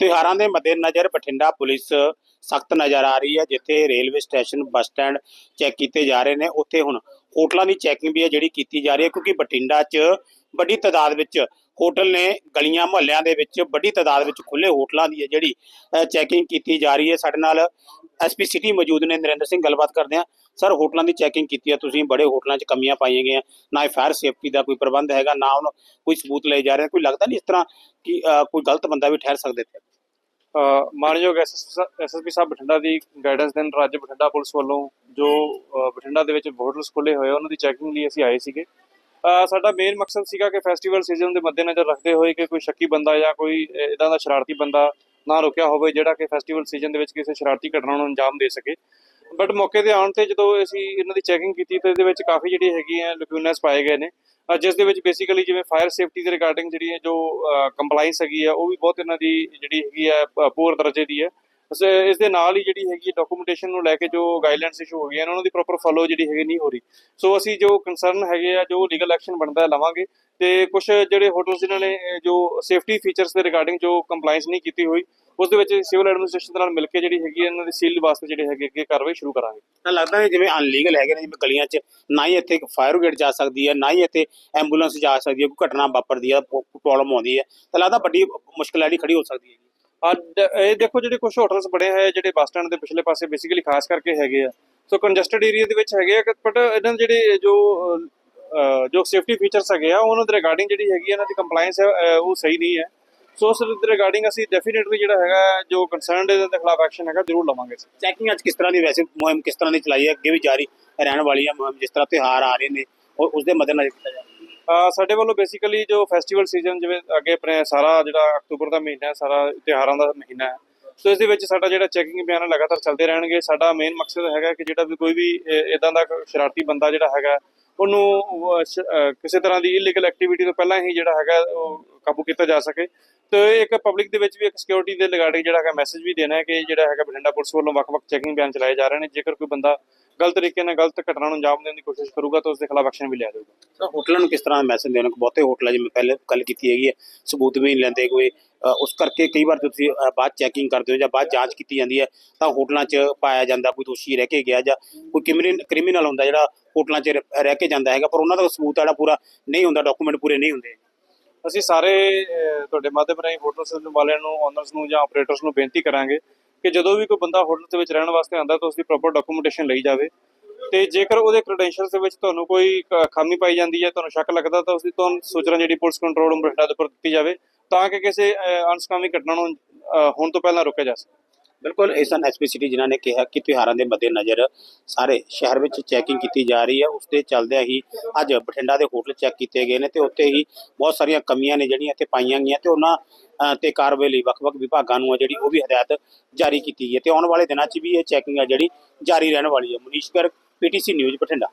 ਤਿਉਹਾਰਾਂ ਦੇ ਮੱਦੇਨਜ਼ਰ ਬਠਿੰਡਾ ਪੁਲਿਸ ਸਖਤ ਨਜ਼ਰ ਆ ਰਹੀ ਹੈ, ਜਿੱਥੇ railway station, bus stand check ਕੀਤੇ ਜਾ ਰਹੇ ਨੇ। ਉੱਥੇ ਹੁਣ ਹੋਟਲਾਂ ਦੀ ਚੈਕਿੰਗ ਵੀ ਹੈ, ਜਿਹੜੀ ਕੀਤੀ ਜਾ ਰਹੀ ਹੈ, ਕਿਉਂਕਿ ਬਠਿੰਡਾ 'ਚ ਵੱਡੀ ਤਾਦਾਦ ਵਿੱਚ ਹੋਟਲ ਨੇ, ਗਲੀਆਂ ਮੁਹੱਲਿਆਂ ਦੇ ਵਿੱਚ ਵੱਡੀ ਤਾਦਾਦ ਵਿੱਚ ਖੁੱਲੇ ਹੋਟਲਾਂ ਦੀ ਹੈ, ਜਿਹੜੀ ਚੈਕਿੰਗ ਕੀਤੀ ਜਾ ਰਹੀ ਹੈ। ਸਾਡੇ ਨਾਲ ਐਸਪੀ ਸਿਟੀ ਮੌਜੂਦ ਨੇ। ਨਰਿੰਦਰ ਸਿੰਘ, ਗੱਲਬਾਤ ਕਰਦੇ ਆ ਸਰ, ਹੋਟਲਾਂ ਦੀ ਚੈਕਿੰਗ ਕੀਤੀ ਹੈ, ਤੁਸੀਂ ਬੜੇ ਹੋਟਲਾਂ 'ਚ ਕਮੀਆਂ ਪਾਈਆਂ ਗਈਆਂ। ਨਾ ਹੀ ਫਾਇਰ ਸੇਫਟੀ ਦਾ ਕੋਈ ਪ੍ਰਬੰਧ ਹੈਗਾ, ਨਾ ਉਹਨੂੰ ਕੋਈ ਸਬੂਤ ਲਏ ਜਾ ਰਹੇ ਕੋਈ ਲੱਗਦਾ ਨਹੀਂ ਇਸ ਤਰ੍ਹਾਂ ਕਿ ਕੋਈ ਗਲਤ ਬੰਦਾ ਵੀ ਠਹਿਰ ਸਕਦੇ ਤੇ ਮਾਨਯੋਗ ਐਸਐਸਪੀ ਸਾਹਿਬ ਬਠਿੰਡਾ ਦੀ ਗਾਈਡੈਂਸ ਦੇਣ ਨਾਲ ਅੱਜ ਬਠਿੰਡਾ ਪੁਲਿਸ ਵੱਲੋਂ ਜੋ ਬਠਿੰਡਾ ਦੇ ਵਿੱਚ ਹੋਟਲਸ ਖੁੱਲੇ ਹੋਏ ਉਹਨਾਂ ਦੀ ਚੈਕਿੰਗ ਲਈ ਅਸੀਂ ਆਏ ਸੀਗੇ। ਸਾਡਾ ਮੇਨ ਮਕਸਦ ਸੀਗਾ ਕਿ ਫੈਸਟੀਵਲ ਸੀਜ਼ਨ ਦੇ ਮੱਦੇਨਜ਼ਰ ਰੱਖਦੇ ਹੋਏ ਕਿ ਕੋਈ ਸ਼ੱਕੀ ਬੰਦਾ ਜਾਂ ਕੋਈ ਇਦਾਂ ਦਾ ਸ਼ਰਾਰਤੀ ਬੰਦਾ ਨਾ ਰੁਕਿਆ ਹੋਵੇ, ਜਿਹੜਾ ਕਿ ਫੈਸਟੀਵਲ ਸੀਜ਼ਨ ਦੇ ਵਿੱਚ ਕਿਸੇ ਸ਼ਰਾਰਤੀ ਘਟਨਾ ਨੂੰ ਅੰਜਾਮ ਦੇ ਸਕੇ। ਬਟ ਮੌਕੇ ਤੇ ਆਉਣ ਤੇ ਜਦੋਂ ਅਸੀਂ ਇਹਨਾਂ ਦੀ ਚੈਕਿੰਗ ਕੀਤੀ ਤਾਂ ਇਹਦੇ ਵਿੱਚ ਕਾਫੀ ਜਿਹੜੀ ਹੈਗੀ ਹੈ ਲਕੂਨਸ ਪਾਏ ਗਏ ਨੇ। ਜਿਸ ਦੇ ਵਿੱਚ ਬੇਸਿਕਲੀ ਜਿਵੇਂ ਫਾਇਰ ਸੇਫਟੀ ਦੇ ਰਿਗਾਰਡਿੰਗ ਜਿਹੜੀ ਹੈ ਜੋ ਕੰਪਲਾਈਂਸ ਹੈਗੀ ਹੈ ਉਹ ਵੀ ਬਹੁਤ ਇਹਨਾਂ ਦੀ ਜਿਹੜੀ ਹੈਗੀ ਹੈ ਪੂਰ ਦਰਜੇ ਦੀ ਹੈ। ਇਸ ਇਸ ਦੇ ਨਾਲ ਹੀ ਜਿਹੜੀ ਹੈਗੀ ਡਾਕੂਮੈਂਟੇਸ਼ਨ ਨੂੰ ਲੈ ਕੇ ਜੋ ਗਾਈਡਲਾਈਨਸ ਇਸ਼ੂ ਹੋ ਗਈਆਂ ਨੇ, ਉਹਨਾਂ ਦੀ ਪ੍ਰੋਪਰ ਫੋਲੋ ਜਿਹੜੀ ਹੈਗੀ ਨਹੀਂ ਹੋ ਰਹੀ। ਸੋ ਅਸੀਂ ਜੋ ਕੰਸਰਨ ਹੈਗੇ ਆ, ਜੋ ਲੀਗਲ ਐਕਸ਼ਨ ਬਣਦਾ ਲਵਾਂਗੇ। ਤੇ ਕੁਝ ਜਿਹੜੇ ਹੋਟਲਸ ਜਿਨ੍ਹਾਂ ਨੇ ਜੋ ਸੇਫਟੀ ਫੀਚਰਸ ਦੇ ਰਿਗਾਰਡਿੰਗ ਜੋ ਕੰਪਲਾਈਂਸ ਨਹੀਂ ਕੀਤੀ ਹੋਈ ਉਸ ਦੇ ਵਿੱਚ ਸਿਵਲ ਐਡਮਿਨਿਸਟ੍ਰੇਸ਼ਨ ਦੇ ਨਾਲ ਮਿਲ ਕੇ ਜਿਹੜੀ ਹੈਗੀ ਹੈ ਇਹਨਾਂ ਦੀ ਸੀਲ ਵਾਸਤੇ ਜਿਹੜੇ ਹੈਗੇ ਅੱਗੇ ਕਾਰਵਾਈ ਸ਼ੁਰੂ ਕਰਾਂਗੇ। ਤਾਂ ਲੱਗਦਾ ਨਹੀਂ ਜਿਵੇਂ ਅਨਲੀਗਲ ਹੈਗੇ ਨੇ ਜਿਵੇਂ ਗਲੀਆਂ 'ਚ ਨਾ ਹੀ ਇੱਥੇ ਫਾਇਰ ਬ੍ਰਿਗੇਡ ਜਾ ਸਕਦੀ ਹੈ ਨਾ ਹੀ ਇੱਥੇ ਐਂਬੂਲੈਂਸ ਜਾ ਸਕਦੀ ਹੈ ਕੋਈ ਘਟਨਾ ਵਾਪਰਦੀ ਹੈ ਪ੍ਰੋਬਲਮ ਆਉਂਦੀ ਹੈ। ਤਾਂ ਲੱਗਦਾ ਵੱਡੀ ਮੁਸ਼ਕਲ ਜਿਹੜੀ ਖੜੀ ਹੋ ਸਕਦੀ ਹੈ। ਅੱਜ ਇਹ ਦੇਖੋ ਜਿਹੜੇ ਕੁਝ ਹੋਟਲਸ ਬਣੇ ਹੋਏ ਆ ਜਿਹੜੇ ਬੱਸ ਸਟੈਂਡ ਦੇ ਪਿਛਲੇ ਪਾਸੇ ਬੇਸਿਕਲੀ ਖਾਸ ਕਰਕੇ ਹੈਗੇ ਆ। ਸੋ ਕੰਜਸਟਡ ਏਰੀਆ ਦੇ ਵਿੱਚ ਹੈਗੇ ਆ ਬਟ ਇਹਨਾਂ ਦੇ ਜਿਹੜੇ ਜੋ ਜੋ ਸੇਫਟੀ ਫੀਚਰਸ ਹੈਗੇ ਆ ਉਹਨਾਂ ਦੇ ਰਿਗਾਰਡਿੰਗ ਜਿਹੜੀ ਹੈਗੀ ਇਹਨਾਂ ਦੀ ਕੰਪਲਾਈਂਸ ਹੈ ਉਹ ਸਹੀ ਨਹੀਂ ਹੈ। ਸੋ ਉਸ ਦੇ ਰਿਗਾਰਡਿੰਗ ਅਸੀਂ ਡੈਫੀਨਿਟਲੀ ਜਿਹੜਾ ਹੈਗਾ ਜੋ ਕੰਸਰਨਡ ਇਹਦੇ ਦੇ ਖਿਲਾਫ ਐਕਸ਼ਨ ਹੈਗਾ ਜ਼ਰੂਰ ਲਵਾਂਗੇ ਚੈਕਿੰਗ ਅੱਜ ਕਿਸ ਤਰ੍ਹਾਂ ਦੀ ਵੈਸੇ ਮੁਹਿੰਮ ਕਿਸ ਤਰ੍ਹਾਂ ਦੀ ਚਲਾਈ ਹੈ ਅੱਗੇ ਵੀ ਜਾਰੀ ਰਹਿਣ ਵਾਲੀ ਹੈ ਮੁਹਿੰਮ ਜਿਸ ਤਰ੍ਹਾਂ ਤਿਉਹਾਰ ਆ ਰਹੇ ਨੇ ਉਸ ਦੇ ਮੱਦੇਨਜ਼ਰ ਕੀਤਾ ਜਾ ਸਾਡੇ ਵੱਲੋਂ ਬੇਸਿਕਲੀ ਜੋ ਫੈਸਟੀਵਲ ਸੀਜ਼ਨ ਜਿਵੇਂ ਅੱਗੇ ਆਪਣੇ ਸਾਰਾ ਜਿਹੜਾ ਅਕਤੂਬਰ ਦਾ ਮਹੀਨਾ ਹੈ ਸਾਰਾ ਤਿਉਹਾਰਾਂ ਦਾ ਮਹੀਨਾ ਹੈ। ਸੋ ਇਸ ਦੇ ਵਿੱਚ ਸਾਡਾ ਜਿਹੜਾ ਚੈਕਿੰਗ ਅਭਿਆਨ ਲਗਾਤਾਰ ਚੱਲਦੇ ਰਹਿਣਗੇ। ਸਾਡਾ ਮੇਨ ਮਕਸਦ ਹੈਗਾ ਕਿ ਜਿਹੜਾ ਵੀ ਕੋਈ ਵੀ ਇਦਾਂ ਦਾ ਸ਼ਰਾਰਤੀ ਬੰਦਾ ਜਿਹੜਾ ਹੈਗਾ ਉਹਨੂੰ ਕਿਸੇ ਤਰ੍ਹਾਂ ਦੀ ਇਲੀਗਲ ਐਕਟੀਵਿਟੀ ਤੋਂ ਪਹਿਲਾਂ ਹੀ ਜਿਹੜਾ ਹੈਗਾ, ਉਹ ਕਾਬੂ ਕੀਤਾ ਜਾ ਸਕੇ। ਤੇ ਇੱਕ ਪਬਲਿਕ ਦੇ ਵਿੱਚ ਵੀ ਇੱਕ ਸਿਕਿਉਰਿਟੀ ਦੇ ਰਿਗਾਰਡਿੰਗ ਜਿਹੜਾ ਹੈਗਾ ਮੈਸੇਜ ਵੀ ਦੇਣਾ ਹੈ ਕਿ ਜਿਹੜਾ ਹੈਗਾ ਬਠਿੰਡਾ ਪੁਲਿਸ ਵੱਲੋਂ ਵੱਖ-ਵੱਖ ਚੈਕਿੰਗ ਬਿਆਨ ਚਲਾਏ ਜਾ ਰਹੇ ਨੇ। ਜੇਕਰ ਕੋਈ ਬੰਦਾ ਗਲਤ ਤਰੀਕੇ ਨਾਲ ਗਲਤ ਘਟਨਾ ਨੂੰ ਅੰਜਾਮ ਦੇਣ ਦੀ ਕੋਸ਼ਿਸ਼ ਕਰੂਗਾ ਤਾਂ ਉਸ ਦੇ ਖਿਲਾਫ ਐਕਸ਼ਨ ਵੀ ਲਿਆ ਜਾਊਗਾ। ਤਾਂ ਹੋਟਲਾਂ ਨੂੰ ਕਿਸ ਤਰ੍ਹਾਂ ਮੈਸੇਜ ਦੇਣਾ? ਬਹੁਤੇ ਹੋਟਲਾਂ ਜਿਵੇਂ ਪਹਿਲੇ ਗੱਲ ਕੀਤੀ ਹੈਗੀ ਹੈ ਸਬੂਤ ਵੀ ਨਹੀਂ ਲੈਂਦੇ ਕੋਈ। ਉਸ ਕਰਕੇ ਕਈ ਵਾਰ ਤੁਸੀਂ ਬਾਅਦ ਚੈਕਿੰਗ ਕਰਦੇ ਹੋ ਜਾਂ ਬਾਅਦ ਜਾਂਚ ਕੀਤੀ ਜਾਂਦੀ ਹੈ ਤਾਂ ਹੋਟਲਾਂ 'ਚ ਪਾਇਆ ਜਾਂਦਾ ਕੋਈ ਦੋਸ਼ੀ ਰਹਿ ਕੇ ਗਿਆ ਜਾਂ ਕੋਈ ਕ੍ਰਿਮੀਨਲ ਕ੍ਰਿਮੀਨਲ ਹੁੰਦਾ ਜਿਹੜਾ ਹੋਟਲਾਂ 'ਚ ਰਹਿ ਕੇ ਜਾਂਦਾ ਹੈਗਾ ਪਰ ਉਹਨਾਂ ਦਾ ਸਬੂਤ ਜਿਹੜਾ ਪੂਰਾ ਨਹੀਂ ਹੁੰਦਾ ਡਾਕੂਮੈਂਟ ਪੂਰੇ ਨਹੀਂ ਹੁੰਦੇ। ਅਸੀਂ ਸਾਰੇ ਤੁਹਾਡੇ ਮਾਧਿਅਮ ਰਾਹੀਂ ਹੋਟਲ ਸਿਸਟਮ ਵਾਲਿਆਂ ਨੂੰ ਓਨਰਸ ਨੂੰ ਜਾਂ ਆਪਰੇਟਰਸ ਨੂੰ ਬੇਨਤੀ ਕਰਾਂਗੇ ਕਿ ਜਦੋਂ ਵੀ ਕੋਈ ਬੰਦਾ ਹੋਟਲ ਦੇ ਵਿੱਚ ਰਹਿਣ ਵਾਸਤੇ ਆਉਂਦਾ ਤਾਂ ਉਸ ਦੀ ਪ੍ਰੋਪਰ ਡਾਕੂਮੈਂਟੇਸ਼ਨ ਲਈ ਜਾਵੇ। ਤੇ ਜੇਕਰ ਉਹਦੇ ਕ੍ਰੈਡੈਂਸ਼ੀਅਲਸ ਦੇ ਵਿੱਚ ਤੁਹਾਨੂੰ ਕੋਈ ਖਾਮੀ ਪਾਈ ਜਾਂਦੀ ਹੈ ਤੁਹਾਨੂੰ ਸ਼ੱਕ ਲੱਗਦਾ ਤਾਂ ਉਸ ਦੀ ਤੁਹਾਨੂੰ ਸੂਚਨਾ ਜਿਹੜੀ ਪੁਲਿਸ ਕੰਟਰੋਲ ਰੂਮ ਬਠਿੰਡਾ ਦੇ ਉੱਪਰ ਦਿੱਤੀ ਜਾਵੇ ਤਾਂ ਕਿ ਕਿਸੇ ਅਹ, ਘਟਨਾ ਨੂੰ ਹੋਣ ਤੋਂ ਪਹਿਲਾਂ ਰੋਕਿਆ ਜਾ ਸਕੇ। ਬਿਲਕੁਲ, ਇਸ ਹਨ ਐਸਪੀ ਸਿਟੀ ਜਿਨ੍ਹਾਂ ਨੇ ਕਿਹਾ ਕਿ ਤਿਉਹਾਰਾਂ ਦੇ ਮੱਦੇਨਜ਼ਰ ਸਾਰੇ ਸ਼ਹਿਰ ਵਿੱਚ ਚੈਕਿੰਗ ਕੀਤੀ ਜਾ ਰਹੀ ਹੈ। ਉਸ ਦੇ ਚੱਲਦਿਆਂ ਹੀ ਅੱਜ ਬਠਿੰਡਾ ਦੇ ਹੋਟਲ ਚੈੱਕ ਕੀਤੇ ਗਏ ਨੇ ਤੇ ਉੱਥੇ ਹੀ ਬਹੁਤ ਸਾਰੀਆਂ ਕਮੀਆਂ ਨੇ ਜਿਹੜੀਆਂ ਇੱਥੇ ਪਾਈਆਂ ਗਈਆਂ ਤੇ ਉਹਨਾਂ ਤੇ ਕਾਰਵਾਈ ਲਈ ਵੱਖ-ਵੱਖ ਵਿਭਾਗਾਂ ਨੂੰ ਆ ਜਿਹੜੀ ਉਹ ਵੀ ਹਦਾਇਤ ਜਾਰੀ ਕੀਤੀ ਗਈ ਹੈ ਤੇ ਆਉਣ ਵਾਲੇ ਦਿਨਾਂ 'ਚ ਵੀ ਇਹ ਚੈਕਿੰਗ ਆ ਜਿਹੜੀ ਜਾਰੀ ਰਹਿਣ ਵਾਲੀ ਹੈ। Manish Garg PTC news Bathinda.